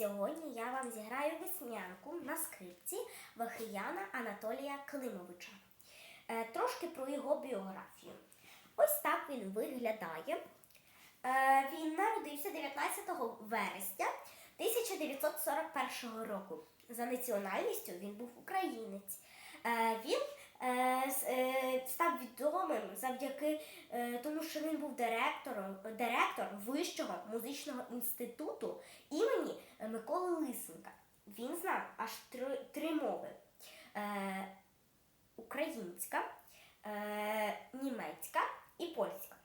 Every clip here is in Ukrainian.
Сьогодні я вам зіграю веснянку на скрипці Вахияна Анатолія Климовича. Е, Трошки про його біографію. Ось так він виглядає. Е, Він народився 19 вересня 1941 року. За національністю він був українець. Е, Він е, е, став відомим завдяки е, тому, що він був директором директор Вищого музичного інституту імені Миколи Лисенка. Він знав аж три, три мови: е, українська, е, німецька і польська.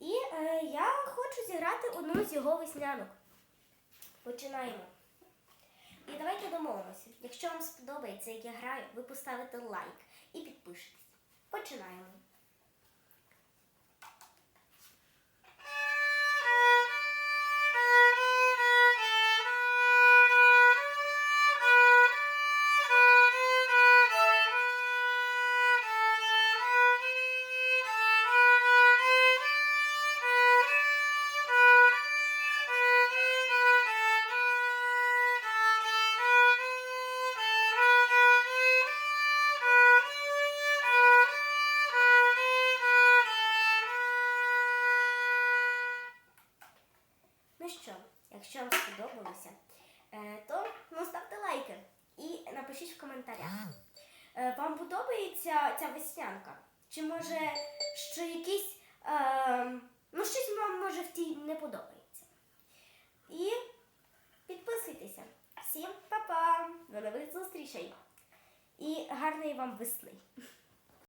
І е, я хочу зіграти одну з його веснянок. Починаємо. І давайте домовимося. Якщо вам сподобається, як я граю, ви поставите лайк і підпишетесь. Починаємо. Ну що, якщо вам сподобалося, е, то ну, ставте лайки і напишіть в коментарях. Е, Вам подобається ця веснянка? Чи може ще якісь. Е, ну, щось вам може в тій не подобається. І підписуйтеся. Всім па-па! До нових зустрічей! І гарної вам весни!